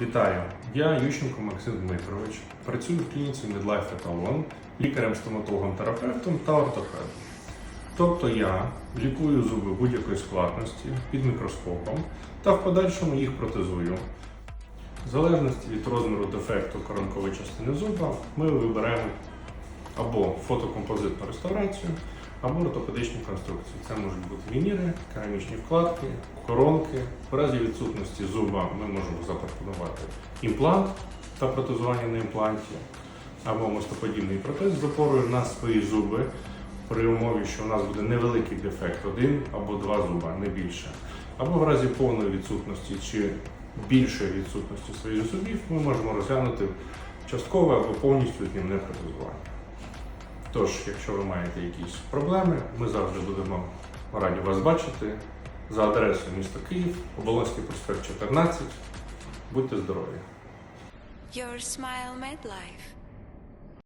Вітаю! Я Ющенко Максим Дмитрович. Працюю в клініці Midlife Etalon, лікарем-стоматологом, терапевтом та ортопедом. Тобто я лікую зуби будь-якої складності під мікроскопом та в подальшому їх протезую. В залежності від розміру дефекту коронкової частини зуба ми вибираємо або фотокомпозитну реставрацію, або ортопедичні конструкції. Це можуть бути вініри, керамічні вкладки, коронки. В разі відсутності зуба ми можемо запропонувати імплант та протезування на імпланті, або мостоподібний протез з опорою на свої зуби при умові, що у нас буде невеликий дефект, один або два зуба, не більше. Або в разі повної відсутності чи більшої відсутності своїх зубів ми можемо розглянути часткове або повністю знімне протезування. Тож, якщо ви маєте якісь проблеми, ми завжди будемо раді вас бачити за адресою міста Київ, Оболонський проспект 14. Будьте здорові! Your smile made life.